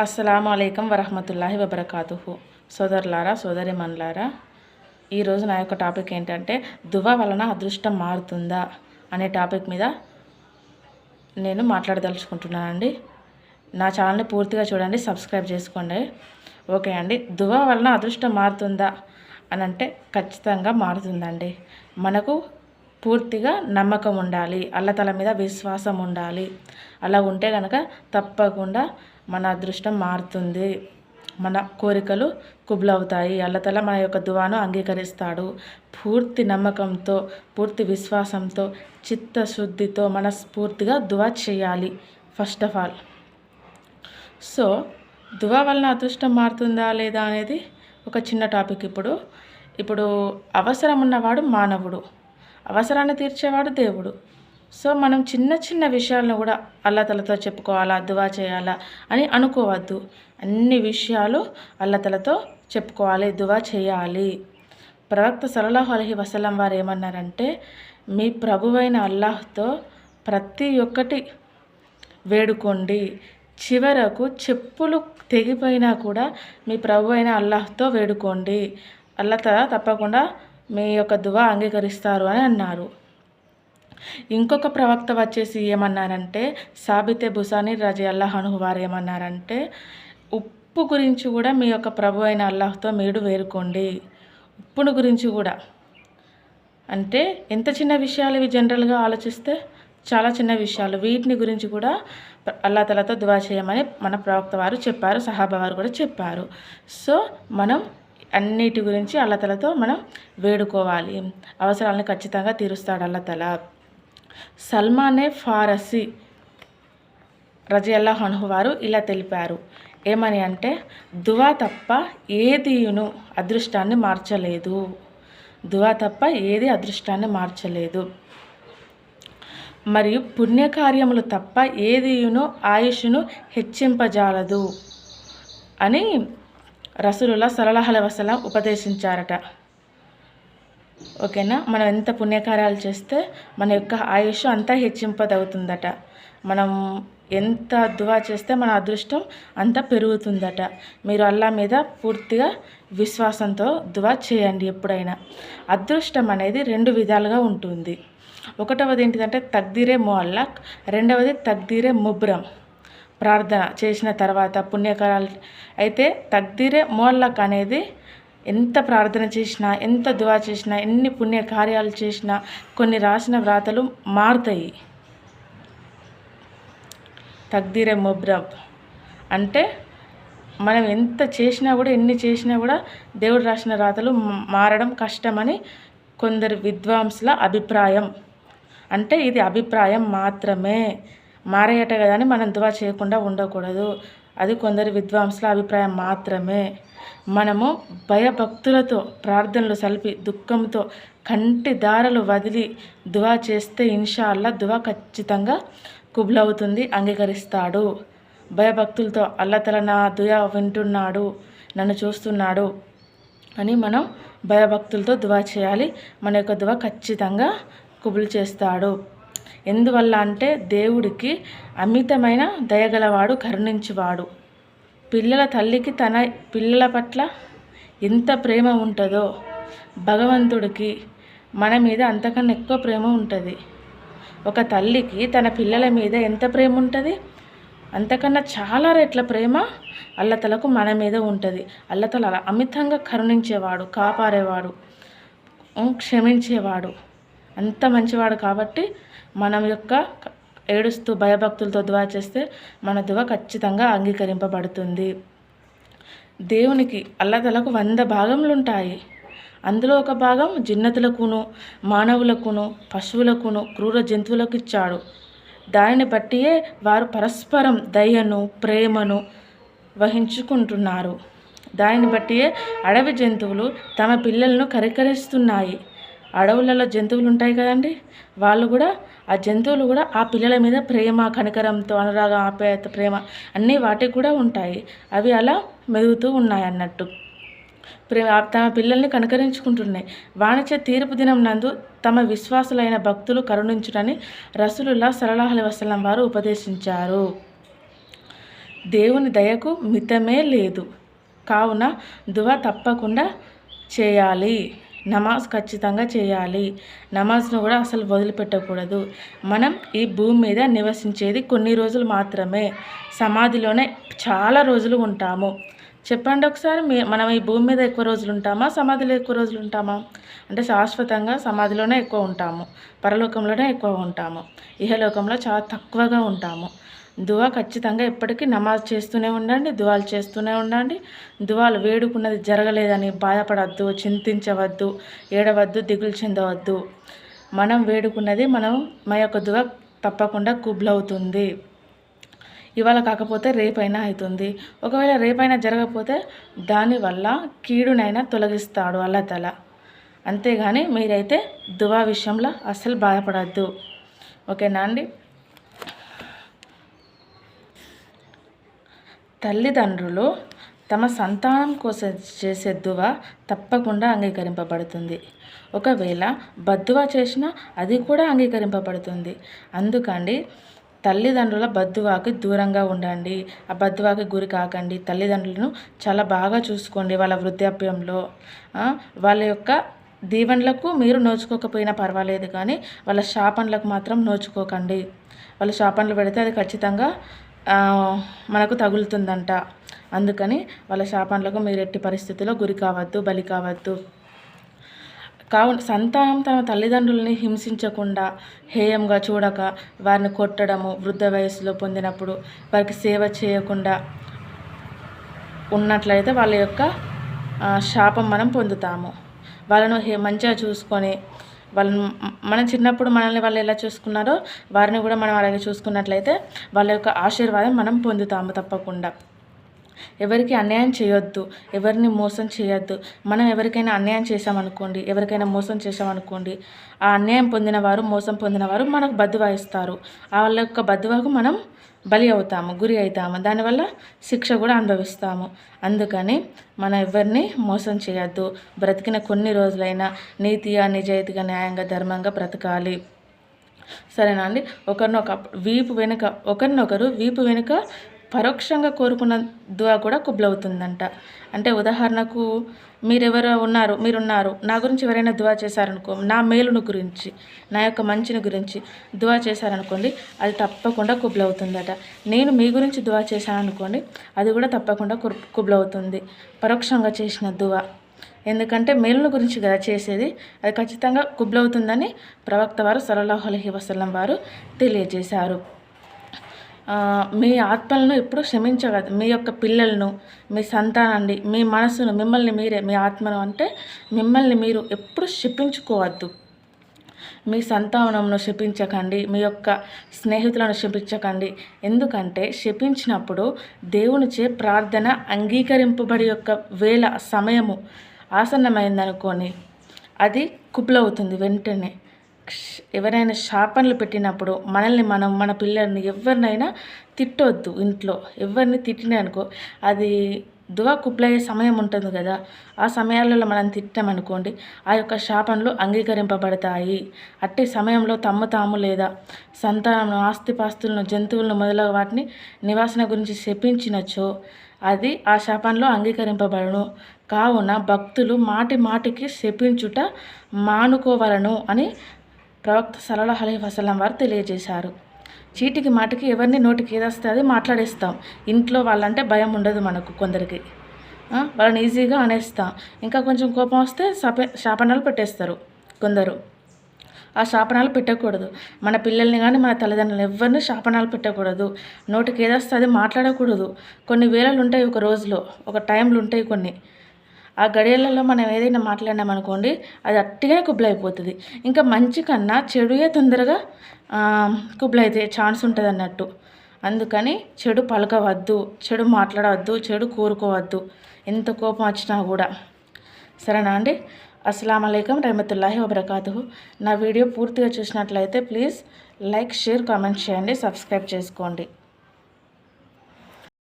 అస్సలం అయికం వరహమతుల్లాహి వబర్కాతుహు. సోదరులారా సోదరిమన్లారా ఈరోజు నా యొక్క టాపిక్ ఏంటంటే దువ వలన అదృష్టం మారుతుందా అనే టాపిక్ మీద నేను మాట్లాడదలుచుకుంటున్నానండి. నా ఛానల్ని పూర్తిగా చూడండి సబ్స్క్రైబ్ చేసుకోండి. ఓకే అండి దువ వలన అదృష్టం మారుతుందా అని అంటే ఖచ్చితంగా మారుతుందండి. మనకు పూర్తిగా నమ్మకం ఉండాలి అల్లతల మీద విశ్వాసం ఉండాలి. అలా ఉంటే కనుక తప్పకుండా మన అదృష్టం మారుతుంది. మన కోరికలు కుబులవుతాయి. అల్లతల మన యొక్క దువాను అంగీకరిస్తాడు. పూర్తి నమ్మకంతో పూర్తి విశ్వాసంతో చిత్తశుద్ధితో మనస్ఫూర్తిగా దువా చేయాలి. ఫస్ట్ ఆఫ్ ఆల్ సో దువా వలన అదృష్టం మారుతుందా లేదా అనేది ఒక చిన్న టాపిక్ ఇప్పుడు. ఇప్పుడు అవసరం ఉన్నవాడు మానవుడు. అవసరాన్ని తీర్చేవాడు దేవుడు. సో మనం చిన్న చిన్న విషయాలను కూడా అల్లతలతో చెప్పుకోవాలా దువా చేయాలా అని అనుకోవద్దు. అన్ని విషయాలు అల్లతలతో చెప్పుకోవాలి దువా చేయాలి. ప్రవక్త సలహు అలహి వసలం వారు ఏమన్నారంటే మీ ప్రభువైన అల్లాహ్తో ప్రతి ఒక్కటి వేడుకోండి. చివరకు చెప్పులు తెగిపోయినా కూడా మీ ప్రభు అయిన అల్లాహ్తో వేడుకోండి. అల్లత తప్పకుండా మీ యొక్క దువా అంగీకరిస్తారు అని అన్నారు. ఇంకొక ప్రవక్త వచ్చేసి ఏమన్నారంటే సాబితే బుసాని రజి అల్లాహను వారు ఏమన్నారంటే ఉప్పు గురించి కూడా మీ యొక్క ప్రభు అయిన అల్లాహ్తో మీరు వేరుకోండి. ఉప్పును గురించి కూడా. అంటే ఎంత చిన్న విషయాలు ఇవి జనరల్గా ఆలోచిస్తే చాలా చిన్న విషయాలు. వీటిని గురించి కూడా అల్లా తలతో దువా చేయమని మన ప్రవక్త వారు చెప్పారు సహాబా వారు కూడా చెప్పారు. సో మనం అన్నిటి గురించి అల్లతలతో మనం వేడుకోవాలి. అవసరాలను ఖచ్చితంగా తీరుస్తాడు అల్లతల సల్మానే ఫారసి రజియల్లా హన్హు వారు ఇలా తెలిపారు. ఏమని అంటే దువా తప్ప ఏదియును అదృష్టాన్ని మార్చలేదు. దువా తప్ప ఏది అదృష్టాన్ని మార్చలేదు. మరియు పుణ్యకార్యములు తప్ప ఏదియును ఆయుష్ను హెచ్చింపజాలదు అని రసులుల సలహల వసలం ఉపదేశించారట. ఓకేనా? మనం ఎంత పుణ్యకార్యాలు చేస్తే మన యొక్క ఆయుష్ అంతా హెచ్చింపదవుతుందట. మనం ఎంత దువా చేస్తే మన అదృష్టం అంత పెరుగుతుందట. మీరు అల్లా మీద పూర్తిగా విశ్వాసంతో దువా చేయండి ఎప్పుడైనా. అదృష్టం అనేది రెండు విధాలుగా ఉంటుంది. ఒకటవది ఏంటిదంటే తగ్దీరే అల్లాక్ రెండవది తగ్దీరే ముబ్రం. ప్రార్థన చేసిన తర్వాత పుణ్యకరాలు అయితే తగ్దీరే అల్లాక్ అనేది ఎంత ప్రార్థన చేసినా ఎంత దువా చేసినా ఎన్ని పుణ్య కార్యాలు చేసినా కొన్ని రాసిన వ్రాతలు మారుతాయి. తగ్దీరే మొబ్రబ్. అంటే మనం ఎంత చేసినా కూడా ఎన్ని చేసినా కూడా దేవుడు రాసిన రాతలు మారడం కష్టమని కొందరు విద్వాంసుల అభిప్రాయం. అంటే ఇది అభిప్రాయం మాత్రమే. మారేయట కదా అని మనం దువా చేయకుండా ఉండకూడదు. అది కొందరు విద్వాంసుల అభిప్రాయం మాత్రమే. మనము భయభక్తులతో ప్రార్థనలు సలిపి దుఃఖంతో కంటి దారలు వదిలి దువా చేస్తే ఇన్షాల్లా దువా ఖచ్చితంగా కుబులవుతుంది అంగీకరిస్తాడు. భయభక్తులతో అల్లతల నా దుయా వింటున్నాడు నన్ను చూస్తున్నాడు అని మనం భయభక్తులతో దువా చేయాలి. మన యొక్క దువా ఖచ్చితంగా కుబులు చేస్తాడు. ఎందువల్ల అంటే దేవుడికి అమితమైన దయగలవాడు కరుణించువాడు. పిల్లల తల్లికి తన పిల్లల పట్ల ఎంత ప్రేమ ఉంటుందో భగవంతుడికి మన మీద అంతకన్నా ఎక్కువ ప్రేమ ఉంటుంది. ఒక తల్లికి తన పిల్లల మీద ఎంత ప్రేమ ఉంటుంది? అంతకన్నా చాలా రెట్ల ప్రేమ అల్లతలకు మన మీద ఉంటుంది. అల్లతల అమితంగా కరుణించేవాడు కాపాడేవాడు క్షమించేవాడు. అంత మంచివాడు కాబట్టి మనం యొక్క ఏడుస్తూ భయభక్తులతో దువా చేస్తే మన దువ ఖచ్చితంగా అంగీకరింపబడుతుంది. దేవునికి అల్లతలకు వంద భాగములు ఉంటాయి అందులో ఒక భాగం జిన్నతులకును మానవులకును పశువులకును క్రూర జంతువులకు ఇచ్చాడు. దానిని బట్టియే వారు పరస్పరం దయను ప్రేమను వహించుకుంటున్నారు. దానిని బట్టియే అడవి జంతువులు తమ పిల్లలను కరికరిస్తున్నాయి. అడవులలో జంతువులు ఉంటాయి కదండి. వాళ్ళు కూడా ఆ జంతువులు కూడా ఆ పిల్లల మీద ప్రేమ కనికరంతో అనురాగం ఆప్యాయత ప్రేమ అన్నీ వాటికి కూడా ఉంటాయి. అవి అలా మెదుగుతూ ఉన్నాయి అన్నట్టు. ప్రేమ తమ పిల్లల్ని కనుకరించుకుంటున్నాయి. వాణిజ్య తీర్పు దినం నందు తమ విశ్వాసులైన భక్తులు కరుణించుటని రసులుల్లా సరళహలి వసలం వారు ఉపదేశించారు. దేవుని దయకు మితమే లేదు. కావున దువ తప్పకుండా చేయాలి. నమాజ్ ఖచ్చితంగా చేయాలి. నమాజ్ను కూడా అసలు వదిలిపెట్టకూడదు. మనం ఈ భూమి మీద నివసించేది కొన్ని రోజులు మాత్రమే. సమాధిలోనే చాలా రోజులు ఉంటాము. చెప్పండి ఒకసారి మీ మనం ఈ భూమి మీద ఎక్కువ రోజులు ఉంటామా? సమాధిలో ఎక్కువ రోజులు ఉంటామా? అంటే శాశ్వతంగా సమాధిలోనే ఎక్కువ ఉంటాము. పరలోకంలోనే ఎక్కువ ఉంటాము. ఇహలోకంలో చాలా తక్కువగా ఉంటాము. దువా ఖచ్చితంగా ఎప్పటికీ నమాజ్ చేస్తూనే ఉండండి దువాలు చేస్తూనే ఉండండి. దువాలు వేడుకున్నది జరగలేదని బాధపడవద్దు చింతించవద్దు ఏడవద్దు దిగులు చెందవద్దు. మనం వేడుకున్నది మనం మా యొక్క దువ తప్పకుండా కుబ్లవుతుంది. ఇవాళ కాకపోతే రేపైనా అవుతుంది. ఒకవేళ రేపైనా జరగకపోతే దానివల్ల కీడునైనా తొలగిస్తాడు అల్లతల. అంతేగాని మీరైతే దువా విషయంలో అస్సలు బాధపడద్దు ఓకేనా అండి? తల్లిదండ్రులు తమ సంతానం కోసం చేసే దువ తప్పకుండా అంగీకరింపబడుతుంది. ఒకవేళ బద్దువా చేసినా అది కూడా అంగీకరింపబడుతుంది. అందుకండి తల్లిదండ్రుల బద్దువాకి దూరంగా ఉండండి. ఆ బద్దువాకి గురి కాకండి. తల్లిదండ్రులను చాలా బాగా చూసుకోండి వాళ్ళ వృద్ధాప్యంలో. వాళ్ళ యొక్క దీవెనలకు మీరు నోచుకోకపోయినా పర్వాలేదు కానీ వాళ్ళ శాపనలకు మాత్రం నోచుకోకండి. వాళ్ళ శాపనలు పెడితే అది ఖచ్చితంగా మనకు తగులుతుందంట. అందుకని వాళ్ళ శాపాలకు మీరు ఎట్టి పరిస్థితుల్లో గురి కావద్దు బలి కావద్దు. కావున సంతానం తన తల్లిదండ్రులని హింసించకుండా హేయంగా చూడక వారిని కొట్టడము వృద్ధ వయసులో పొందినప్పుడు వారికి సేవ చేయకుండా ఉన్నట్లయితే వాళ్ళ యొక్క శాపం మనం పొందుతాము. వాళ్ళను మంచిగా చూసుకొని వాళ్ళని మనం చిన్నప్పుడు మనల్ని వాళ్ళు ఎలా చూసుకున్నారో వారిని కూడా మనం అలాగే చూసుకున్నట్లయితే వాళ్ళ యొక్క ఆశీర్వాదం మనం పొందుతాము తప్పకుండా. ఎవరికి అన్యాయం చేయొద్దు ఎవరిని మోసం చేయొద్దు. మనం ఎవరికైనా అన్యాయం చేశామనుకోండి ఎవరికైనా మోసం చేసామనుకోండి ఆ అన్యాయం పొందిన వారు మోసం పొందిన వారు మనకు బద్దువా వాళ్ళ యొక్క బద్దువాకు మనం బలి అవుతాము గురి అవుతాము. దానివల్ల శిక్ష కూడా అనుభవిస్తాము. అందుకని మనం ఎవరిని మోసం చేయొద్దు. బ్రతికిన కొన్ని రోజులైనా నీతిగా నిజాయితీగా న్యాయంగా ధర్మంగా బ్రతకాలి. సరేనా అండి? ఒకరినొక వీపు వెనుక ఒకరినొకరు వీపు వెనుక పరోక్షంగా కోరుకున్న దువా కూడా కుబ్లవుతుందంట. అంటే ఉదాహరణకు మీరెవరో ఉన్నారు మీరున్నారు నా గురించి ఎవరైనా దువా చేశారనుకో నా మేలును గురించి నా యొక్క మంచిని గురించి దువా చేశారనుకోండి అది తప్పకుండా కుబ్లవుతుందట. నేను మీ గురించి దువా చేశాననుకోండి అది కూడా తప్పకుండా కుబ్లవుతుంది. పరోక్షంగా చేసిన దువా. ఎందుకంటే మేలును గురించి కదా చేసేది అది ఖచ్చితంగా కుబ్లవుతుందని ప్రవక్త వారు సలల్లాహు అలహి వసలం వారు తెలియజేశారు. మీ ఆత్మలను ఎప్పుడు క్షమించగలదు. మీ యొక్క పిల్లలను మీ సంతానాన్ని మీ మనసును మిమ్మల్ని మీరే మీ ఆత్మను అంటే మిమ్మల్ని మీరు ఎప్పుడు క్షిపించుకోవద్దు మీ సంతానంను శపించకండి మీ యొక్క స్నేహితులను శపించకండి ఎందుకంటే శపించినప్పుడు దేవునిచే ప్రార్థన అంగీకరింపబడి యొక్క వేల సమయము ఆసన్నమైందనుకొని అది కుప్లవుతుంది వెంటనే. ఎవరైనా శాపనలు పెట్టినప్పుడు మనల్ని మనం మన పిల్లల్ని ఎవరినైనా తిట్టొద్దు ఇంట్లో. ఎవరిని తిట్టినా అనుకో అది దువా కుప్లయ్యే సమయం ఉంటుంది కదా. ఆ సమయాలలో మనం తిట్టామనుకోండి ఆ యొక్క శాపనలు అంగీకరింపబడతాయి. అట్టి సమయంలో తమ్ము తాము లేదా సంతానం ఆస్తిపాస్తులను జంతువులను మొదలగు వాటిని నివాసన గురించి శపించినచో అది ఆ శాపంలో అంగీకరింపబడను. కావున భక్తులు మాటి మాటికి శపించుట మానుకోవలను అని ప్రవక్త సలహా అలీ వసలం వారు తెలియజేశారు. చీటికి మాటికి ఎవరిని నోటికి ఏదొస్తే అది మాట్లాడేస్తాం. ఇంట్లో వాళ్ళంటే భయం ఉండదు మనకు కొందరికి. వాళ్ళని ఈజీగా అనేస్తాం. ఇంకా కొంచెం కోపం వస్తే శాప శాపనాలు పెట్టేస్తారు కొందరు. ఆ శాపనాలు పెట్టకూడదు. మన పిల్లల్ని కానీ మన తల్లిదండ్రులు ఎవరిని శాపనాలు పెట్టకూడదు. నోటికి ఏదొస్తే అది మాట్లాడకూడదు. కొన్ని వేళలు ఉంటాయి ఒక రోజులో ఒక టైంలు ఉంటాయి కొన్ని. ఆ గడియలలో మనం ఏదైనా మాట్లాడినామనుకోండి అది అట్టిగా కుబ్లైపోతుంది ఇంకా మంచి కన్నా చెడుయే తొందరగా కుబ్లైతే ఛాన్స్ ఉంటుంది అన్నట్టు అందుకని చెడు పలకవద్దు చెడు మాట్లాడవద్దు చెడు కోరుకోవద్దు. ఎంత కోపం వచ్చినా కూడా. సరేనా అండి? అస్సలం అయికం రహమతుల్లాహి వబర్కాతు నా వీడియో పూర్తిగా చూసినట్లయితే ప్లీజ్ లైక్ షేర్ కామెంట్ చేయండి సబ్స్క్రైబ్ చేసుకోండి.